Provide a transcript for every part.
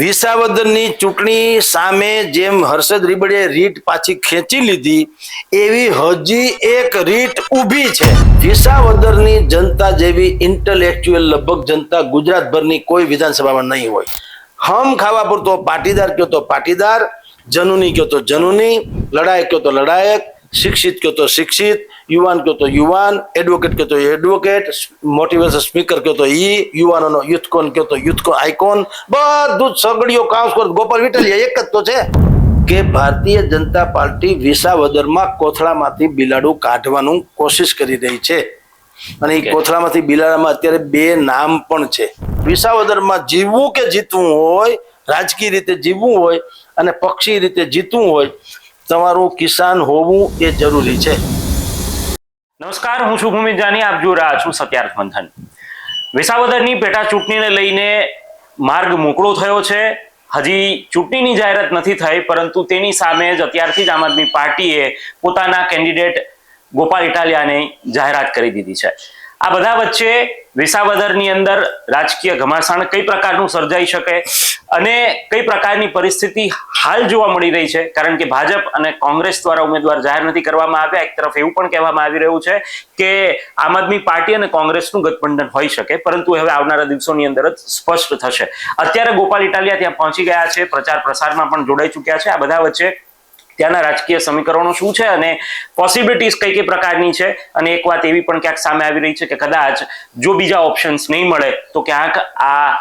વિસાવદરની ચૂંટણી સામે જેમ હર્ષદ રીબડીએ રીટ પાછી ખેંચી લીધી, એવી હજી એક રીટ ઊભી છે. વિસાવદરની જનતા જેવી ઇન્ટેલેક્ચ્યુઅલ લગભગ જનતા ગુજરાતભરની કોઈ વિધાનસભામાં નહીં હોય. હમ ખાવા પૂરતો પાટીદાર કયો તો પાટીદાર, જનુની કયો તો જનુની લડાયક કયો તો લડાયક શિક્ષિત કહો તો શિક્ષિત યુવાન કહો તો યુવાન એડવોકેટ કહો તો એડવોકેટ મોટિવેશન સ્પીકર કહો તો ઈ યુવાનોનો યુથકોન કહો તો યુથકોન આઇકોન બધું સગડીઓ કાંસ ગોપાલ વિટલિયા એક જ તો છે. કે ભારતીય જનતા પાર્ટી વિસાવદરમાં કોથળામાંથી બિલાડું કાઢવાનું કોશિશ કરી રહી છે. અને એ કોથળામાંથી બિલાડામાં અત્યારે બે નામ પણ છે. વિસાવદરમાં જીવવું કે જીતવું હોય રાજકીય રીતે જીવવું હોય અને પક્ષી રીતે જીતવું હોય તમારું કિસાન હોવું એ જરૂરી છે. નમસ્કાર, હું છું ભૂમિ જાની, આપ જો રહ્યા છું સત્યાર્થ મંથન વિસાવદરની પેટા ચૂંટણીને લઈને માર્ગ મોકળો થયો છે. હજી ચૂંટણીની જાહેરાત નથી થઈ, પરંતુ તેની સામે જ અત્યારથી જ આમ આદમી પાર્ટીએ પોતાના કેન્ડિડેટ ગોપાલ ઇટાલિયાની જાહેરાત કરી દીધી છે. આ બધા વચ્ચે વિસાવદરની અંદર રાજકીય ઘમાસાણ કઈ પ્રકારનું સર્જાઈ શકે અને કઈ પ્રકારની પરિસ્થિતિ હાલ જોવા મળી રહી છે? કારણ કે ભાજપ અને કોંગ્રેસ દ્વારા ઉમેદવાર જાહેર નથી કરવામાં આવ્યા. એક તરફ એવું પણ કહેવામાં આવી રહ્યું છે કે આમ આદમી પાર્ટી અને કોંગ્રેસનું ગઠબંધન હોઈ શકે, પરંતુ હવે આવનારા દિવસોની અંદર જ સ્પષ્ટ થશે. અત્યારે ગોપાલ ઇટાલિયા ત્યાં પહોંચી ગયા છે, પ્રચાર પ્રસારમાં પણ જોડાઈ ચૂક્યા છે. આ બધા વચ્ચે ત્યાંના રાજકીય સમીકરણો શું છે અને પોસિબિલિટીઝ કઈ કઈ પ્રકારની છે? અને એક વાત એવી પણ ક્યાંક સામે આવી રહી છે કે કદાચ જો બીજા ઓપ્શન્સ નહીં મળે, તો ક્યાંક આ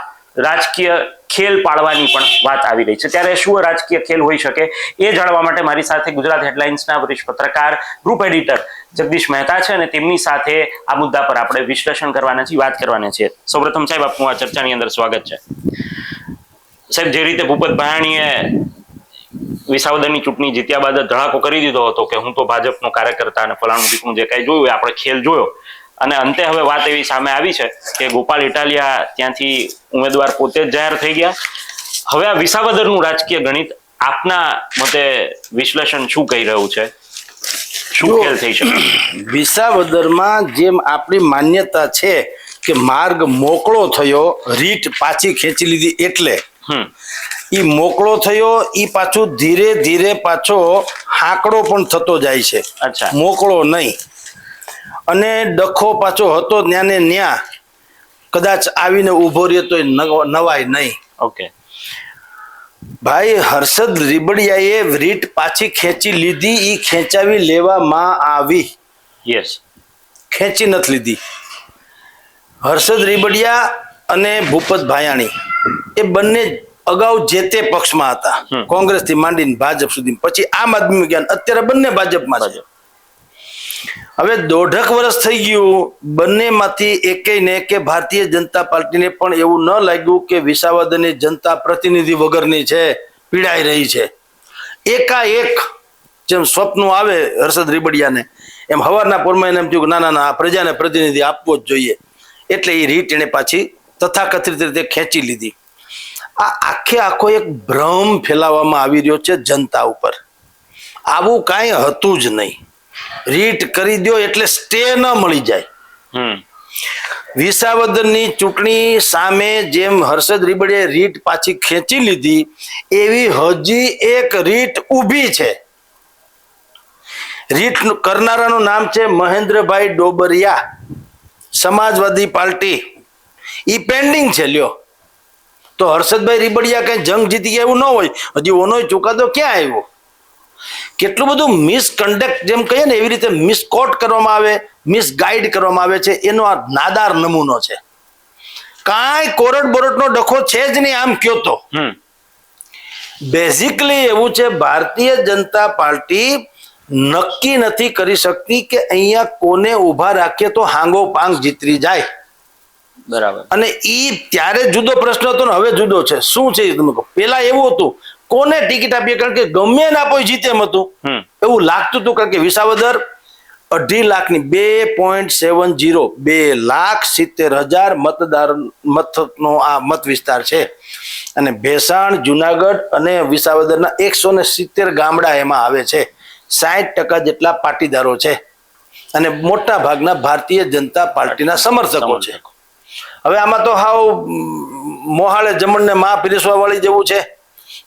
રાજકીય ખેલ પાડવાની પણ વાત આવી રહી છે. ત્યારે શું રાજકીય ખેલ હોઈ શકે એ જાણવા માટે મારી સાથે ગુજરાત હેડલાઇન્સના વરિષ્ઠ પત્રકાર ગ્રુપ એડિટર જગદીશ મહેતા છે અને તેમની સાથે આ મુદ્દા પર આપણે વિશ્લેષણ કરવાના છીએ, વાત કરવાના છીએ. સૌપ્રથમ સાહેબ, આપનું આ ચર્ચાની અંદર સ્વાગત છે. સાહેબ, જે રીતે ભૂપત ભાયાણીએ વિસાવદરની ચૂંટણી જીત્યા બાદ ધડાકો કરી દીધો હતો કે હું તો ભાજપનો કાર્યકર્તા અને ફલાણું ટીકણું જે કાંઈ જોયું આપણે ખેલ જોયો. અને અંતે હવે વાત એવી સામે આવી છે કે ગોપાલ ઇટાલિયા ત્યાંથી ઉમેદવાર પોતે જ જાહેર થઈ ગયા. હવે આ વિસાવદરનું રાજકીય ગણિત આપના મતે વિશ્લેષણ શું કહી રહ્યું છે? શું ખેલ થઈ શકે? વિસાવદરમાં જેમ આપણી માન્યતા છે કે માર્ગ મોકળો થયો રીટ પાછી ખેંચી લીધી એટલે ઈ મોકળો થયો એ પાછું ધીરે ધીરે પાછો હાંકડો પણ થતો જાય છે. અચ્છા. મોકળો નહીં. અને ડખો પાછો હતો ત્યાં ને ન્યા. કદાચ આવીને ઊભો રહ્યો તો નવાય નહીં. ઓકે. ભાઈ હર્ષદ રીબડિયાએ રીટ પાછી ખેંચી લીધી એ ખેંચાવી લેવામાં આવી. યસ. ખેંચી નથી લીધી. હર્ષદ રીબડિયા અને ભૂપત ભાયાણી. એ બંને અગાઉ જે તે પક્ષમાં હતા કોંગ્રેસથી માંડીને ભાજપ સુધી પછી આમ આદમી ગયા અત્યારે બંને ભાજપમાં છે. હવે દોઢક વર્ષ થઈ ગયું બંનેમાંથી એકેયને કે ભારતીય જનતા પાર્ટીને પણ એવું ન લાગ્યું કે વિસાવદની જનતા પ્રતિનિધિ વગરની છે પીડાઈ રહી છે. એકાએક જેમ સ્વપ્ન આવે હર્ષદ રીબડિયાને એમ હવારના પોરમાં એને એમ થયું કે ના ના ના આ પ્રજાને પ્રતિનિધિ આપવો જ જોઈએ. એટલે એ રીટ એને પાછી તથાકથિત રીતે ખેંચી લીધી. આ આખે આખો એક ભ્રમ ફેલાવવામાં આવી રહ્યો છે જનતા ઉપર. આવું કાંઈ હતું જ નહીં. રીટ કરી દો એટલે સ્ટે ન મળી જાય. વિસાવદરની ચૂંટણી સામે જેમ હર્ષદ રીબડીએ રીટ પાછી ખેંચી લીધી એવી હજી એક રીટ ઊભી છે. રીટ કરનારાનું નામ છે મહેન્દ્રભાઈ ડોબરિયા. સમાજવાદી પાર્ટી. ઈ પેન્ડિંગ છે લ્યો. તો હર્ષદભાઈ રીબડિયા કઈ જંગ જીતી ગયા એવું ન હોય. હજી ઓનો ચુકાદો ક્યાં આવ્યો? કેટલું બધું મિસકન્ડક્ટ જેમ કહીએ ને એવી રીતે મિસકોટ કરવામાં આવે મિસગાઈડ કરવામાં આવે છે એનો આ નાદાર નમૂનો છે. કાંઈ કોરટ બોરટનો ડખો છે જ નહીં આમ કયો તો. બેઝિકલી એવું છે ભારતીય જનતા પાર્ટી નક્કી નથી કરી શકતી કે અહીંયા કોને ઊભા રાખીએ તો હાંગો પાંગ જીતરી જાય. બરાબર. અને એ ત્યારે જુદો પ્રશ્ન હતો ને હવે જુદો છે. શું છે તમે કહો? પેલા એવું હતું કોને ટિકિટ આપીએ? કારણ કે ગમે ના કોઈ જીતે એમ હતું. એવું લાગતું હતું કારણ કે વિસાવદર અઢી લાખની બે પોઈન્ટ સેવન જીરો બે લાખ સિત્તેર હજાર મતદાર મતનો આ મત વિસ્તાર છે. અને ભેસાણ જુનાગઢ અને વિસાવદરના એકસો ને સિત્તેર ગામડા એમાં આવે છે. સાઠ ટકા જેટલા પાટીદારો છે. અને મોટા ભાગના ભારતીય જનતા પાર્ટીના સમર્થકો છે. હવે આમાં તો હાવ મોહાળે જમણને માં પીરસવા વાળી જેવું છે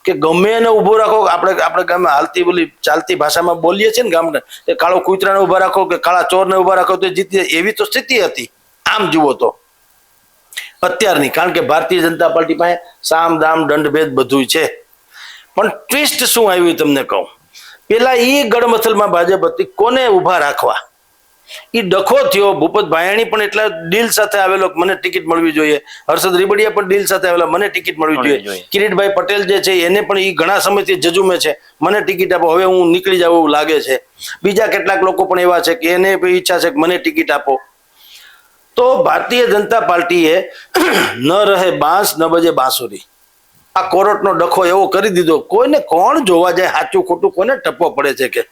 કે ગમે એને ઊભો રાખો, આપણે આપણે ગામે હાલતી બોલી ચાલતી ભાષામાં બોલીએ છીએ ને ગામને, કે કાળો કૂતરાને ઊભા રાખો કે કાળા ચોરને ઊભા રાખો, તો જીતી એવી તો સ્થિતિ હતી. આમ જુઓ તો. અત્યારની, કારણ કે ભારતીય જનતા પાર્ટી પાસે સામ, દામ, દંડ, ભેદ બધું છે. પણ ટ્વિસ્ટ શું આવ્યું તમને કહું. પેલા એ ગડમથલમાં ભાજપ હતી, કોને ઊભા રાખવા? ઈ ડખો થયો. ભૂપત ભાયાણી પણ એટલા ડીલ સાથે આવેલો મને ટિકિટ મળવી જોઈએ. હર્ષદ રીબડિયા પણ ડીલ સાથે આવેલા મને ટિકિટ મળવી જોઈએ. કિરીટભાઈ પટેલ જે છે એને પણ એ ઘણા સમયથી જજુમે છે. મને ટિકિટ આપો હવે હું નીકળી જાવ એવું લાગે છે. બીજા કેટલાક લોકો પણ એવા છે કે એને ઈચ્છા છે કે મને ટિકિટ આપો. તો ભારતીય જનતા પાર્ટીએ ન રહે બાંસ ન બજે બાંસુરી. આ કોરટનો ડખો એવો કરી દીધો. કોઈને કોણ જોવા જાય સાચું ખોટું કોને ટપ્પો પડે છે કે?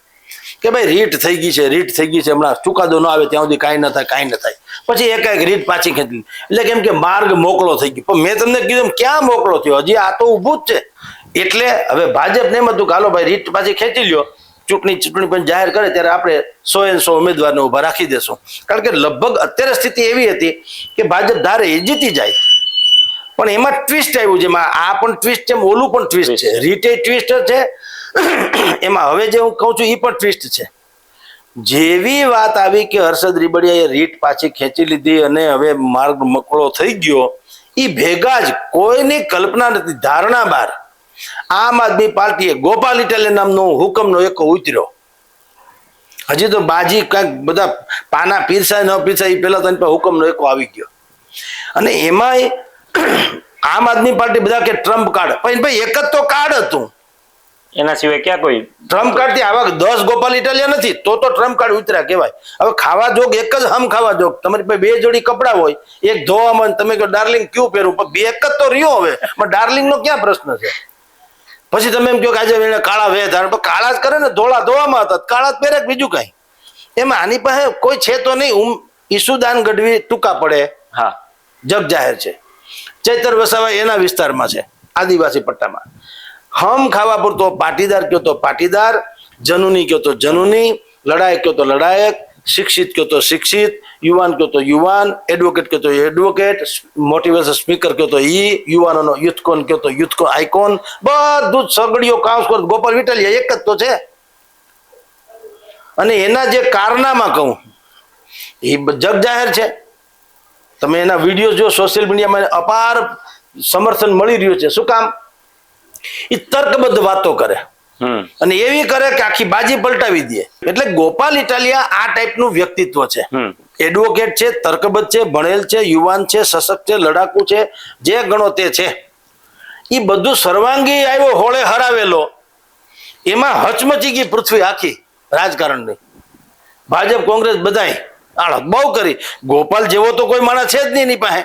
કે ભાઈ રીટ થઈ ગઈ છે રીટ થઈ ગઈ છે હમણાં ચુકાદો ન આવે ત્યાં સુધી કાંઈ ન થાય કાંઈ ન થાય. પછી એક રીટ પાછી ખેંચી એટલે કેમ કે માર્ગ મોકળો થઈ ગયો. પણ મેં તમને કીધું ક્યાં મોકળો થયો? હજી આ તો ઊભું જ છે. એટલે હવે ભાજપને એમ હતું કે હાલો ભાઈ રીટ પાછી ખેંચી લ્યો. ચૂંટણી ચૂંટણી પણ જાહેર કરે ત્યારે આપણે સો એ સો ઉમેદવારને ઊભા રાખી દેશું. કારણ કે લગભગ અત્યારે સ્થિતિ એવી હતી કે ભાજપ ધારે એ જીતી જાય. પણ એમાં ટ્વિસ્ટ આવ્યું છે એમાં આ પણ ટ્વિસ્ટ છે ઓલું પણ ટ્વિસ્ટ છે. રીટે ટ્વિસ્ટ છે એમાં હવે જે હું કહું છું એ પણ ટ્વિસ્ટ છે. જેવી વાત આવી કે હર્ષદ રીબડિયાએ રીટ પાછી ખેંચી લીધી અને હવે માર્ગ મકળો થઈ ગયો એ ભેગા જ કોઈની કલ્પના નથી, ધારણા બહાર આમ આદમી પાર્ટીએ ગોપાલ ઇટાલે નામનો હુકમનો એક ઉતર્યો. હજી તો બાજી કાંઈક બધા પાના પીરસાય ન પીરસાય એ પહેલાં તો એની પાસે હુકમનો એક આવી ગયો. અને એમાંય આમ આદમી પાર્ટી બધા કે ટ્રમ્પ કાર્ડ, પણ ભાઈ એક જ તો કાર્ડ હતું. એના સિવાય ક્યાં કોઈ? ટ્રમ્પ કાર્ડથી આવા દસ ગોપાલ ઇટાલિયા નથી તો તો ટ્રમ્પ કાર્ડ ઉતર્યા કહેવાય. હવે ખાવા જોગ એક જ હમ ખાવા જોગ. તમારી પાસે બે જોડી કપડાં હોય એક ધોવામાં તમે કહો ડાર્લિંગ ક્યું પહેરું? પણ બે એક જ તો રહ્યો હવે. પણ ડાર્લિંગ નો ક્યાં પ્રશ્ન છે? પછી તમે એમ કહો કે આજે એને કાળા વે ધારણ કાળા જ કરે ને ધોળા ધોવામાં હતા કાળા જ પહેરે બીજું કાંઈ? એમાં આની પાસે કોઈ છે તો નહીં. ઉમ ઈસુદાન ગઢવી ટૂંકા પડે. હા. જગ જાહેર છે. ચૈતર વસાવા એના વિસ્તારમાં છે આદિવાસી પટ્ટામાં. હમ ખાવા પૂરતો પાટીદાર કયો તો પાટીદાર, જનુની કયો તો જનુની, લડાયક કયો તો લડાયક, શિક્ષિત કયો તો શિક્ષિત, યુવાન કયો તો યુવાન એડવોકેટ કયો તો એડવોકેટ મોટિવેશન સ્પીકર કયો તો ઈ, યુવાનોનો યુથકોન કયો તો યુથકોન આઇકોન બધું જ સગડીઓ કામ કરો ગોપાલ વિટલિયા એક જ તો છે. અને એના જે કારનામાં કહું એ જગ જાહેર છે. તમે એના વીડિયો જો સોશિયલ મીડિયામાં અપાર સમર્થન મળી રહ્યું છે. શું કામ? એ તર્કબદ્ધ વાતો કરે. અને એવી કરે કે આખી બાજી પલટાવી દે. એટલે ગોપાલ ઇટાલિયા આ ટાઈપનું વ્યક્તિત્વ છે. એડવોકેટ છે તર્કબદ્ધ છે ભણેલ છે યુવાન છે સશક્ત છે લડાકુ છે જે ગણો તે છે. એ બધું સર્વાંગી આવ્યો હોળે હરાવેલો. એમાં હચમચી ગઈ પૃથ્વી આખી રાજકારણની. ભાજપ કોંગ્રેસ બધાય આળત બહુ કરી. ગોપાલ જેવો તો કોઈ માણસ છે જ નહીં એની પાસે.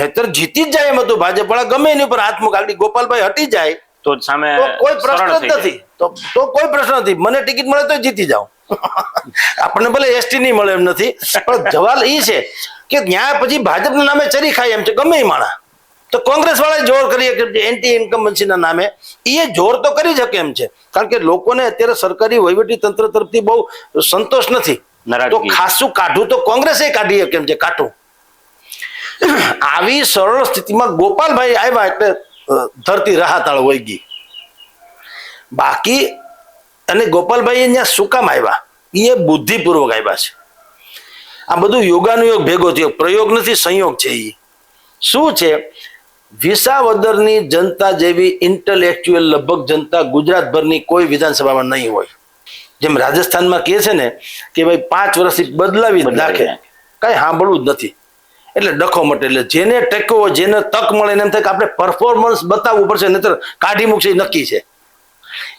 નહીતર જીતી જ જાય એમ હતું ભાજપ. વાળા ગમે એની ઉપર હાથ મુકાડી ગોપાલભાઈ હટી જાય તો સામે કોઈ પ્રશ્ન જ નથી. તો તો કોઈ પ્રશ્ન નથી. મને ટિકિટ મળે તો જીતી જાઉં. આપણને ભલે એસટી નહીં મળે એમ નથી. પણ જવાલ એ છે કે ત્યાં પછી ભાજપના નામે ચરી ખાય એમ છે. ગમે એ માણા તો કોંગ્રેસ વાળા જોર કરી કે એન્ટી ઇન્કમ્બન્સીના નામે. એ જોર તો કરી શકે એમ છે. કારણ કે લોકોને અત્યારે સરકારી વહીવટી તંત્ર તરફથી બહુ સંતોષ નથી. તો ખાસું કાઢું તો કોંગ્રેસે કાઢી શકે એમ છે. કાઢું. આવી સરળ સ્થિતિમાં ગોપાલભાઈ આવ્યા એટલે ધરતી રાહતાળ વહી ગઈ. બાકી અને ગોપાલભાઈ અહીંયા શું કામ આવ્યા? એ બુદ્ધિપૂર્વક આવ્યા છે. આ બધું યોગાનુયોગ ભેગો થયો. પ્રયોગ નથી સંયોગ છે એ શું છે? વિસાવદરની જનતા જેવી ઇન્ટેલેક્ચ્યુઅલ લગભગ જનતા ગુજરાતભરની કોઈ વિધાનસભામાં નહીં હોય. જેમ રાજસ્થાનમાં કહે છે ને કે ભાઈ પાંચ વર્ષથી બદલાવી નાખે. કાંઈ કઈ સાંભળવું જ નથી. એટલે ડખો મટે. એટલે જેને ટેકો જેને તક મળે એમ થાય કે આપણે પરફોર્મન્સ બતાવવું પડશે, નહીતર કાઢી મૂકશે નક્કી છે.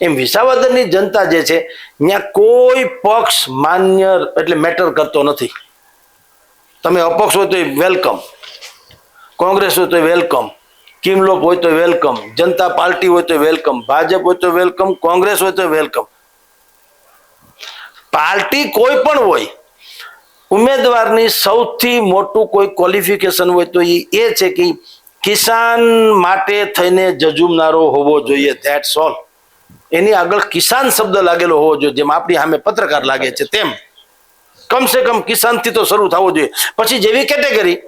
એમ વિસાવદરની જનતા જે છે, ત્યાં કોઈ પક્ષ માન્ય એટલે મેટર કરતો નથી. તમે અપક્ષ હોય તો વેલકમ. કોંગ્રેસ હોય તો વેલકમ. કિમલોપ હોય તો વેલકમ. જનતા પાર્ટી હોય તો વેલકમ. ભાજપ હોય તો વેલકમ. કોંગ્રેસ હોય તો વેલકમ. પાર્ટી કોઈ પણ હોય ઉમેદવારની સૌથી મોટું કોઈ ક્વોલિફિકેશન હોય તો એ એ છે કે કિસાન માટે થઈને જજુમનારો હોવો જોઈએ ધેટ્સ ઓલ એની આગળ કિસાન શબ્દ લાગેલો હોવો જોઈએ, જેમ આપણી સામે પત્રકાર લાગે છે તેમ. કમસે કમ કિસાનથી તો શરૂ થવો જોઈએ. પછી જેવી કેટેગરી.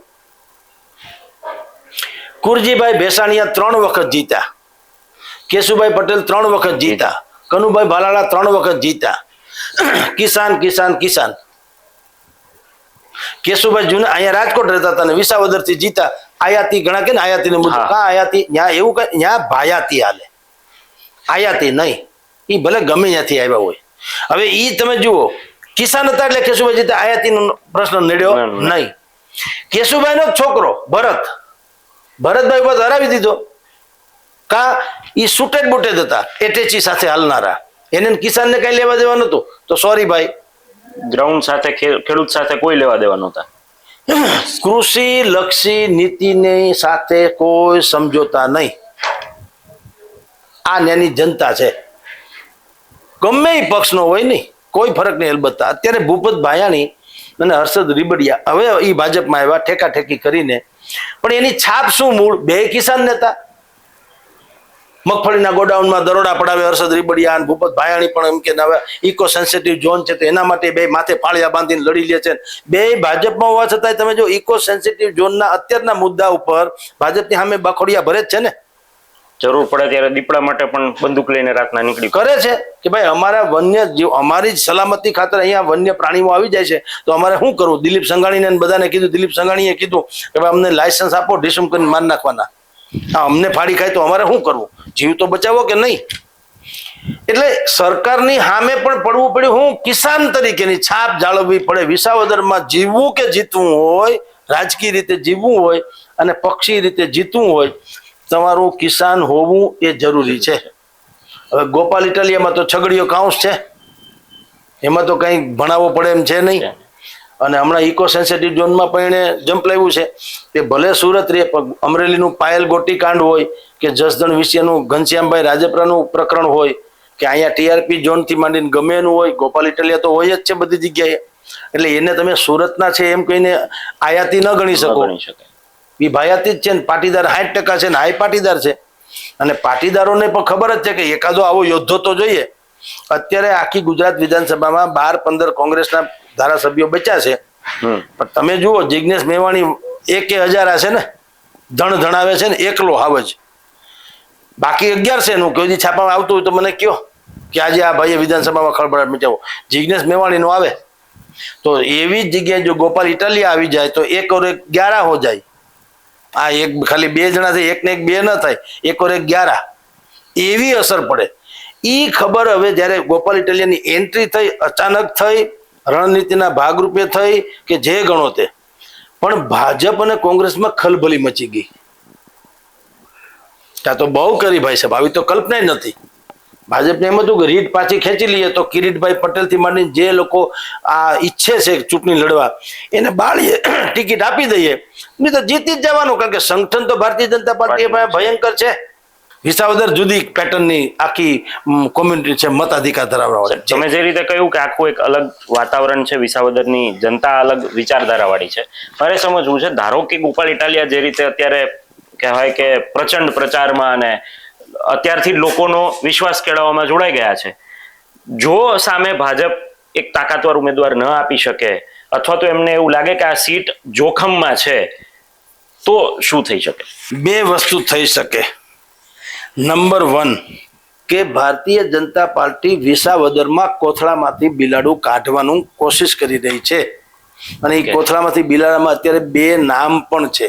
કુરજીભાઈ ભેસાણીયા ત્રણ વખત જીતા કેશુભાઈ પટેલ ત્રણ વખત જીતા કનુભાઈ ભાલાળા ત્રણ વખત જીતા કિસાન કિસાન કિસાન. કેશુભાઈ જૂના અહીંયા રાજકોટ રહેતા હતા અને વિસાવદરથી જીતા આયાતી ઘણા કે ને આયાતીને મુદ્દો? કા આયાતી? ત્યાં એવું કે ત્યાં ભાયાતી હાલે. આયાતી નહીં. એ ભલે ગમે ત્યાંથી આવ્યા હોય. હવે એ તમે જુઓ કિસાન હતા એટલે કેશુભાઈ જીતા આયાતીનો પ્રશ્ન નડ્યો. નહીં. કેશુભાઈનો છોકરો ભરત. ભરતભાઈ ઉપર હરાવી દીધો. કા એ સુટેડ બુટેડ હતા એટેચી સાથે હાલનારા. એને કિસાનને કઈ લેવા દેવા નતું તો સોરી ભાઈ ગ્રાઉન્ડ સાથે ખેડૂત સાથે કોઈ લેવા દેવા નહોતા. કૃષિ, લક્ષી, નીતિની સાથે કોઈ સમજોતા નહીં. આ નાની જનતા છે. ગમે એ પક્ષનો હોય નહીં. કોઈ ફરક નહીં અલબત્ત. અત્યારે ભૂપત ભાયાણી અને હર્ષદ રીબડિયા, હવે એ ભાજપમાં આવ્યા ઠેકા ઠેકી કરીને. પણ એની છાપ શું મૂળ? બે કિસાન નેતા. મગફળીના ગોડાઉનમાં દરોડા પડાવે હર્ષદ રીબડિયા અને ભૂપત ભાયાણી પણ એમ કે હવે ઇકો સેન્સિટિવ ઝોન છે તો એના માટે બે માથે ફાળિયા બાંધીને લડી લે છે. બે ભાજપમાં હોવા છતાંય તમે જો ઇકો સેન્સિટિવ ઝોનના અત્યારના મુદ્દા ઉપર ભાજપની સામે બખોડિયા ભરે જ છે ને? જરૂર પડે ત્યારે દીપડા માટે પણ બંદૂક લઈને રાતના નીકળી કરે છે કે ભાઈ અમારા વન્ય જીવ અમારી જ સલામતી ખાતર અહીંયા વન્ય પ્રાણીઓ આવી જાય છે તો અમારે શું કરવું? દિલીપ સંઘાણીને બધાને કીધું દિલીપ સંઘાણીએ કીધું કે ભાઈ અમને લાયસન્સ આપો ડિસમ કરીને માર નાખવાના. હા અમને ફાડી ખાય તો અમારે શું કરવું? જીવ તો બચાવો કે નહીં? એટલે સરકારની સામે પણ પડવું પડ્યું. હું કિસાન તરીકેની છાપ જાળવવી પડે. વિસાવદરમાં જીવવું કે જીતવું હોય, રાજકીય રીતે જીવવું હોય અને પક્ષી રીતે જીતવું હોય, તમારું કિસાન હોવું એ જરૂરી છે. હવે ગોપાલ ઇટાલિયામાં તો છગડીયો કાઉન્સ છે. એમાં તો કંઈ ભણાવવો પડે એમ છે નહીં. અને હમણાં ઇકો સેન્સિટિવ ઝોનમાં પણ એણે જમ્પ લાવ્યું છે. તે ભલે સુરત રે પણ અમરેલીનું પાયલ ગોટી કાંડ હોય કે જસદણ વિશેનું ઘનશ્યામભાઈ રાજપરાનું પ્રકરણ હોય કે અહીંયા ટીઆરપી ઝોનથી માંડીને ગમે એનું હોય ગોપાલ ઇટલિયા તો હોય જ છે બધી જગ્યાએ. એટલે એને તમે સુરતના છે એમ કહીને આયાતી ન ગણી શકો. એ ભાયાતી જ છે ને પાટીદાર સાઠ ટકા છે ને હાઈ પાટીદાર છે. અને પાટીદારોને પણ ખબર જ છે કે એકાદો આવો યોદ્ધો તો જોઈએ. અત્યારે આખી ગુજરાત વિધાનસભામાં બાર પંદર કોંગ્રેસના ધારાસભ્યો બચ્યા છે. પણ તમે જુઓ જિજ્ઞેશ મેવાણી એક હજાર હશે ને ધણ ધણાવે છે ને એકલો હાવજ બાકી અગિયાર છે એનું કોઈ છાપામાં આવતું હોય તો મને કયો કે આજે આ ભાઈએ વિધાનસભામાં ખળભળાટ મચાવો જિજ્ઞેશ મેવાણીનો આવે. તો એવી જ જગ્યાએ જો ગોપાલ ઇટાલિયા આવી જાય તો એક ઓર એક ગ્યારા હો જાય. આ એક ખાલી બે જણા થાય એક ને એક બે ન થાય એક ઓર એક ગ્યારા. એવી અસર પડે. એ ખબર હવે જ્યારે ગોપાલ ઇટાલિયાની એન્ટ્રી થઈ અચાનક થઈ રણનીતિના ભાગરૂપે થઈ કે જે ગણો તે. પણ ભાજપ અને કોંગ્રેસમાં ખલબલી મચી ગઈ. ત્યાં તો બહુ કરી ભાઈ સાહેબ આવી તો કલ્પના નથી. ભાજપને એમ હતું કે રીટ પાછી ખેંચી લઈએ તો કિરીટભાઈ પટેલથી માંડીને જે લોકો આ ઈચ્છે છે ચૂંટણી લડવા એને બાળીએ ટિકિટ આપી દઈએ. નહીં તો જીતી જ જવાનું કારણ કે સંગઠન તો ભારતીય જનતા પાર્ટી ભયંકર છે. વિસાવદર જુદી પેટર્નની આખી કોમ્યુનિટી છે મતાધિકાર ધરાવવા તમે જે રીતે કહ્યું કે આખું એક અલગ વાતાવરણ છે વિસાવદરની જનતા અલગ વિચારધારા વાળી છે. મારે સમજવું છે ધારો કે ગોપાલ ઇટાલિયા જે રીતે અત્યારે કહેવાય કે પ્રચંડ પ્રચારમાં અને અત્યારથી લોકોનો વિશ્વાસ કેળવવામાં જોડાઈ ગયા છે. જો સામે ભાજપ એક તાકાતવાર ઉમેદવાર ન આપી શકે અથવા તો એમને એવું લાગે કે આ સીટ જોખમમાં છે તો શું થઈ શકે? બે વસ્તુ થઈ શકે. નંબર વન કે ભારતીય જનતા પાર્ટી વિસાવદરમાં કોથળામાંથી બિલાડું કાઢવાનું કોશિશ કરી રહી છે. અને એ કોથળામાંથી બિલાડામાં અત્યારે બે નામ પણ છે.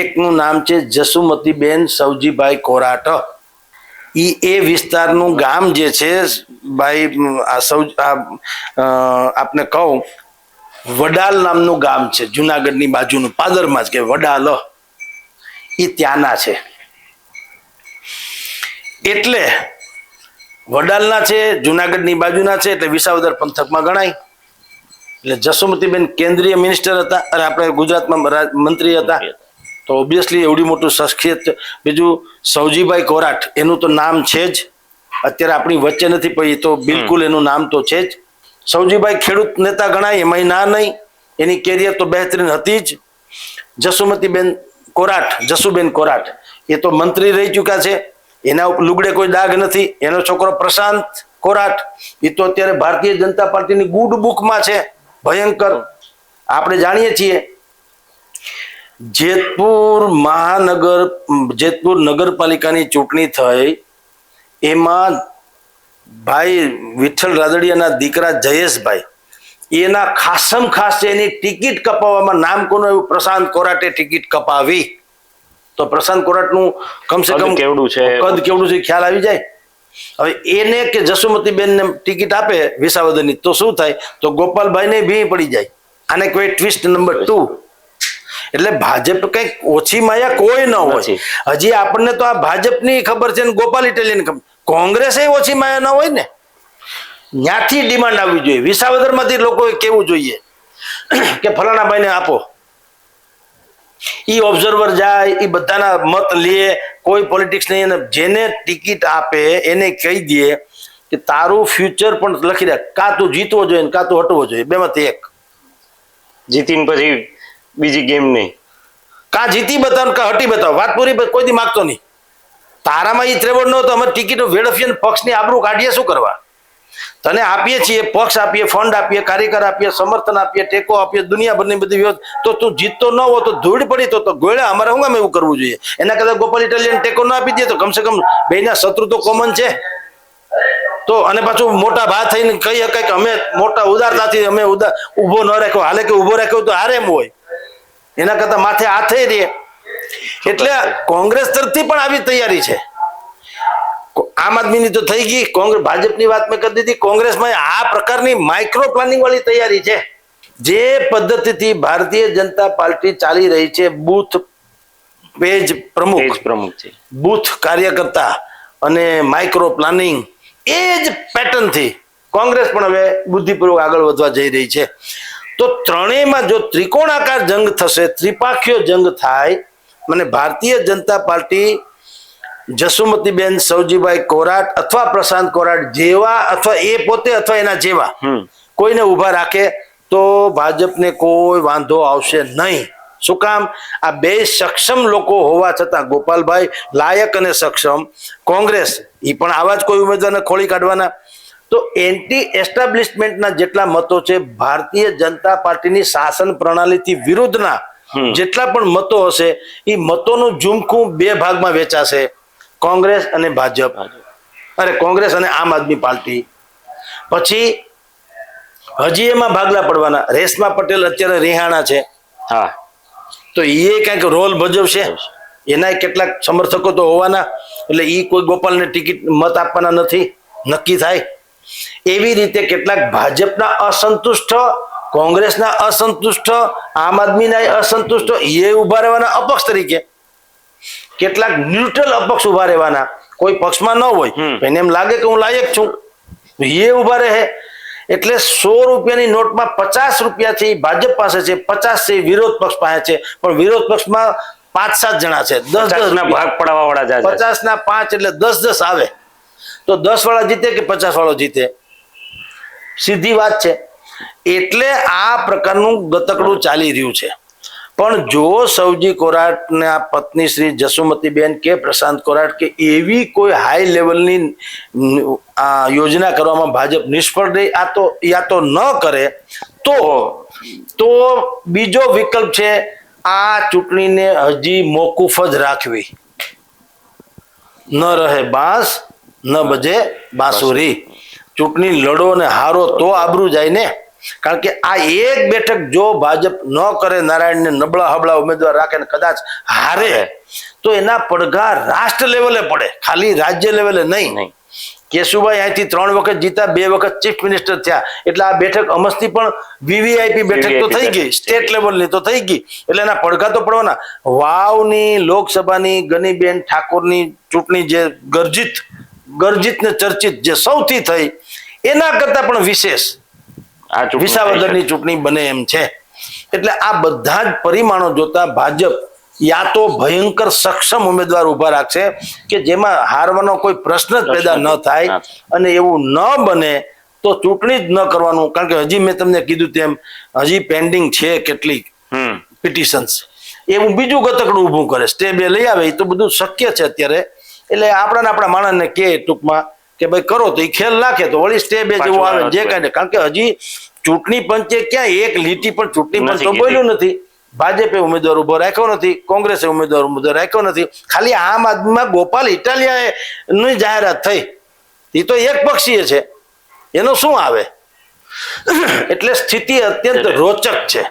એકનું નામ છે જસુમતીબેન સૌજીભાઈ કોરાટ. ઈ એ વિસ્તારનું ગામ જે છે ભાઈ આ સૌ આપને કહું વડાલ નામનું ગામ છે જુનાગઢની બાજુનું પાદરમાં જ કે વડાલ. એ ત્યાંના છે. એટલે વડાલના છે જુનાગઢની બાજુના છે એટલે વિસાવદર પંથકમાં ગણાય. એટલે જસુમતીબેન કેન્દ્રીય મિનિસ્ટર હતા અને આપણે ગુજરાતમાં મંત્રી હતા. તો ઓબ્વિયસલી એવડી મોટું શખ્સિયત બીજું સૌજીભાઈ કોરાટ એનું તો નામ છે જ. અત્યારે આપણી વચ્ચે નથી પડી એ તો બિલકુલ એનું નામ તો છે જ. સૌજીભાઈ ખેડૂત નેતા ગણાય એમાંય ના નહીં. એની કેરિયર તો બહેતરીન હતી જ. જસુમતીબેન કોરાટ જસુબેન કોરાટ એ તો મંત્રી રહી ચૂક્યા છે. એના ઉપર લુગડે કોઈ દાગ નથી. એનો છોકરો પ્રશાંત કોરાટ એ તો અત્યારે ભારતીય જનતા પાર્ટીની ગુડ બુકમાં છે. ભયંકર. આપણે જાણીએ છીએ. જેતપુર મહાનગર જેતપુર નગરપાલિકાની ચૂંટણી થઈ. એમાં ભાઈ વિઠ્ઠલ રાદડિયાના દીકરા જયેશભાઈ. એના ખાસમ ખાસ એની ટિકિટ કપાવવામાં નામ કોનું એવું પ્રશાંત કોરાટે ટિકિટ કપાવી. તો પ્રશાંત કોરાટનું કમસે કમ કેવડું છે? કદ કેવડું છે ખ્યાલ આવી જાય? હવે એને કે જસુમતીબેનને ટિકિટ આપે વિસાવદરની તો શું થાય? તો ગોપાલભાઈને ભી પડી જાય. આને કોઈ ટ્વિસ્ટ નંબર ટુ. એટલે ભાજપ કંઈક ઓછી માયા કોઈ ન હોય. હજી આપણને તો આ ભાજપની ખબર છે ને ગોપાલ ઇટાલિયન કોંગ્રેસ એ ઓછી માયા ન હોય ને? ત્યાંથી ડિમાન્ડ આવવી જોઈએ. વિસાવદરમાંથી લોકોએ કેવું જોઈએ? કે ફલાણા ભાઈને આપો. ઈ ઓબ્ઝર્વર જાય એ બધાના મત લે કોઈ પોલિટિક્સ નહીં અને જેને ટિકિટ આપે એને કહી દે કે તારું ફ્યુચર પણ લખી રાખ. કાં તું જીતવો જોઈએ કાં તું હટવો જોઈએ. બેમાંથી એક. જીતીને પછી બીજી ગેમ નહીં. કાં જીતી બતાવ કાં હટી બતાવ. વાત પૂરી કોઈ દી માગતો નહીં. તારામાં એ ત્રેવડ નહોતો તો અમે ટિકિટો વેડફીએ પક્ષની આબરૂ કાઢીએ શું કરવા? તને આપીએ છીએ, પક્ષ આપીએ, ફંડ આપીએ કાર્યકર આપીએ, સમર્થન આપીએ, ટેકો આપીએ દુનિયાભરની બધી વ્યવસ્થા. તો તું જીતતો ન હો તો ધૂળ પડી તો ગોળે અમારે શું કામ એવું કરવું જોઈએ? એના કરતાં ગોપાલ ઇટાલિયન ટેકો ન આપી દે તો કમસે કમ બેના શત્રુ તો કોમન છે. તો અને પાછું મોટા ભા થઈને કહી શકાય કે અમે મોટા ઉદારતાથી અમે ઉદાર ઊભો ન રાખ્યો. હાલે કે ઊભો રાખ્યો તો હારે એમ હોય. એના કરતા માથે હાથે રે. એટલે કોંગ્રેસ તરફથી પણ આવી તૈયારી છે. આમ આદમીની તો થઈ ગઈ. કોંગ્રેસ ભાજપની વાત મેં કરી દીધી. કોંગ્રેસમાં આ પ્રકારની માઇક્રો પ્લાનિંગ વાળી તૈયારી છે. જે પદ્ધતિથી ભારતીય જનતા પાર્ટી ચાલી રહી છે. બૂથ પેજ પ્રમુખ. પ્રમુખ છે. બૂથ કાર્યકર્તા અને માઇક્રો પ્લાનિંગ એ જ પેટર્નથી કોંગ્રેસ પણ હવે બુદ્ધિપૂર્વક આગળ વધવા જઈ રહી છે. તો ત્રણેયમાં જો ત્રિકોણાકાર જંગ થશે ત્રિપાખીયો જંગ થાય મને ભારતીય જનતા પાર્ટી જસુમતીબેન સૌજીભાઈ કોરાટ અથવા પ્રશાંત કોરાટ જેવા અથવા એ પોતે અથવા એના જેવા કોઈને ઊભા રાખે તો ભાજપને કોઈ વાંધો આવશે નહીં. શું કામ? આ બે સક્ષમ લોકો હોવા છતાં ગોપાલભાઈ લાયક અને સક્ષમ. કોંગ્રેસ એ પણ આવા જ કોઈ ઉમેદવારને ખોળી કાઢવાના. તો એન્ટી એસ્ટાબ્લિશમેન્ટના જેટલા મતો છે ભારતીય જનતા પાર્ટીની શાસન પ્રણાલીથી વિરુદ્ધના. જેટલા પણ મતો હશે એ મતોનું ઝુમખું બે ભાગમાં વેચાશે. કોંગ્રેસ અને ભાજપ. અરે કોંગ્રેસ અને આમ આદમી પાર્ટી. પછી હજી એમાં ભાગલા પડવાના. રેશમા પટેલ અત્યારે રિહાણા છે. હા. તો એ કંઈક રોલ ભજવશે? એના કેટલાક સમર્થકો તો હોવાના. એટલે એ કોઈ ગોપાલને ટિકિટ મત આપવાના નથી. નક્કી થાય. એવી રીતે કેટલાક ભાજપના અસંતુષ્ટ કોંગ્રેસના અસંતુષ્ટ આમ આદમીના અસંતુષ્ટ એ ઊભા રહેવાના અપક્ષ તરીકે. કેટલાક ન્યુટ્રલ અપક્ષ ઊભા રહેવાના. કોઈ પક્ષમાં ન હોય એને એમ લાગે કે હું લાયક છું. એ ઊભા રહે. એટલે સો રૂપિયાની નોટમાં પચાસ રૂપિયાથી ભાજપ પાસે છે પચાસ છે વિરોધ પક્ષ પાસે છે. પણ વિરોધ પક્ષમાં પાંચ સાત જણા છે. દસ દસ ના ભાગ પડાવવા વાળા જાય પચાસ ના પાંચ એટલે દસ દસ આવે. તો દસ વાળા જીતે કે પચાસ વાળો જીતે? સીધી વાત છે. એટલે આ પ્રકારનું ગતકડું ચાલી રહ્યું છે. પણ જો સૌજી કોરાટના પત્ની શ્રી જસુમતીબેન કે પ્રશાંત કોરાટ કે એવી કોઈ હાઈ લેવલની આ યોજના કરવામાં ભાજપ નિષ્ફળ રહી, આ તો, યા તો ન કરે, તો તો બીજો વિકલ્પ છે આ ચૂંટણીને હજી મોકૂફ જ રાખવી. ન રહે બાંસ, ન બજે બાંસુરી. ચૂંટણી લડો ને હારો તો આબરૂ જાય ને. કારણ કે આ એક બેઠક જો ભાજપ ન કરે નારાયણને નબળા હબળા ઉમેદવાર રાખે ને કદાચ હારે તો એના પડઘા રાષ્ટ્ર લેવલે પડે ખાલી રાજ્ય લેવલે નહીં. નહીં. કેશુભાઈ અહીંથી ત્રણ વખત જીતા બે વખત ચીફ મિનિસ્ટર થયા. એટલે આ બેઠક અમસ્તી પણ વીવીઆઈપી બેઠક તો થઈ ગઈ સ્ટેટ લેવલની તો થઈ ગઈ. એટલે એના પડઘા તો પડવાના. વાવની લોકસભાની ગનીબેન ઠાકોરની ચૂંટણી જે ગર્જિત ગર્જિત ને ચર્ચિત જે સૌથી થઈ એના કરતા પણ વિશેષ વિસાવદરની ચૂંટણી બને એમ છે. એટલે આ બધા જ પરિમાણો જોતા ભાજપ યા તો ભયંકર સક્ષમ ઉમેદવાર ઊભા રાખશે કે જેમાં હારવાનો કોઈ પ્રશ્ન જ પેદા ન થાય અને એવું ન બને તો ચૂંટણી જ ન કરવાનું. કારણ કે હજી મેં તમને કીધું તેમ હજી પેન્ડિંગ છે કેટલીક પિટિશન્સ એવું બીજું ગતકડું ઊભું કરે. સ્ટે બે લઈ આવે એ તો બધું શક્ય છે અત્યારે. એટલે આપણા આપણા માણસને કે ટૂંકમાં કે ભાઈ કરો તો એ ખેલ નાખે તો વળી સ્ટેપ બે જેવું આવે જે કાંઈ કારણ કે હજી ચૂંટણી પંચે ક્યાં એક લીટી પણ ચૂંટણી પંચ બોલ્યું નથી. ભાજપે ઉમેદવાર ઊભો રાખ્યો નથી કોંગ્રેસે ઉમેદવાર ઊભો રાખ્યો નથી. ખાલી આમ આદમીમાં ગોપાલ ઇટાલિયા ની જાહેરાત થઈ. એ તો એક પક્ષીય છે. એનો શું આવે? એટલે સ્થિતિ અત્યંત રોચક છે.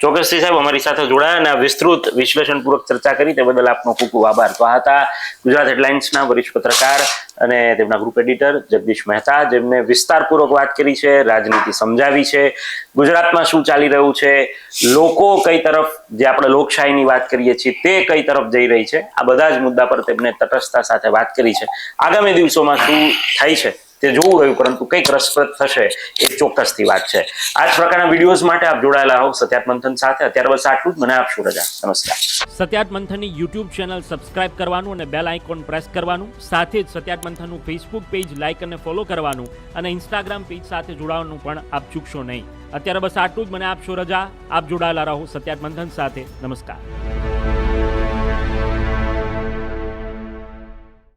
ચોક્કસથી સાહેબ, અમારી સાથે જોડાયા અને આ વિસ્તૃત વિશ્લેષણપૂર્વક ચર્ચા કરી તે બદલ આપનો ખૂબ ખૂબ આભાર. તો આ હતા ગુજરાત હેડલાઇન્સના વરિષ્ઠ પત્રકાર અને તેમના ગ્રુપ એડિટર જગદીશ મહેતા, જેમને વિસ્તારપૂર્વક વાત કરી છે, રાજનીતિ સમજાવી છે, ગુજરાતમાં શું ચાલી રહ્યું છે, લોકો કઈ તરફ, જે આપણે લોકશાહીની વાત કરીએ છીએ, તે કઈ તરફ જઈ રહી છે, આ બધા જ મુદ્દા પર તેમને તટસ્થતા સાથે વાત કરી છે. આગામી દિવસોમાં શું થાય છે? તે જોવું રહ્યું, પરંતુ કંઈક રસપ્રદ થશે. એ ચોક્કસથી વાત છે. આ જ પ્રકારના વિડીયોઝ માટે આપ જોડાયેલા હોવ સત્યાત મંથન સાથે. અત્યારે બસ આટલું જ. મને આપશો રજા. નમસ્કાર. સત્યાત મંથનની યુટ્યુબ ચેનલ સબસ્ક્રાઇબ કરવાનું અને બેલ આઇકોન પ્રેસ કરવાનું. સાથે જ સત્યાત મંથનનું ફેસબુક પેજ લાઇક અને ફોલો કરવાનું અને ઇન્સ્ટાગ્રામ પેજ સાથે જોડાવાનું પણ આપ ચૂકશો નહીં. અત્યારે બસ આટલું જ. મને આપશો રજા. આપ જોડાયેલા રહો સત્યાત મંથન સાથે. નમસ્કાર.